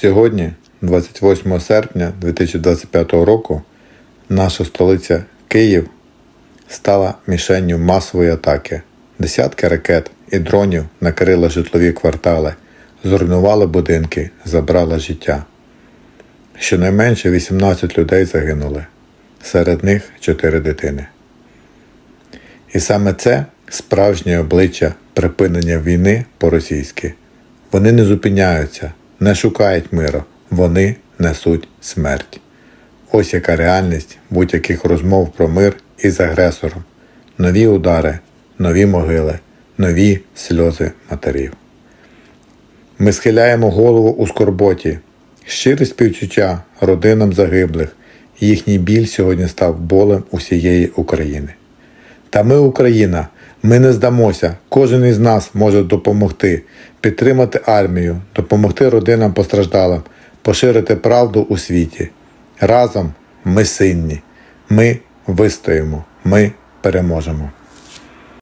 Сьогодні, 28 серпня 2025 року, наша столиця Київ стала мішенню масової атаки. Десятки ракет і дронів накрили житлові квартали, зруйнували будинки, забрали життя. Щонайменше 18 людей загинули, серед них 4 дитини. І саме це справжнє обличчя припинення війни по-російськи. Вони не зупиняються, не шукають миру, вони несуть смерть. Ось яка реальність будь-яких розмов про мир із агресором. Нові удари, нові могили, нові сльози матерів. Ми схиляємо голову у скорботі, щире співчуття родинам загиблих. Їхній біль сьогодні став болем усієї України. Та ми Україна, ми не здамося. Кожен із нас може допомогти, підтримати армію, допомогти родинам постраждалим, поширити правду у світі. Разом ми сильні, ми вистоїмо, ми переможемо.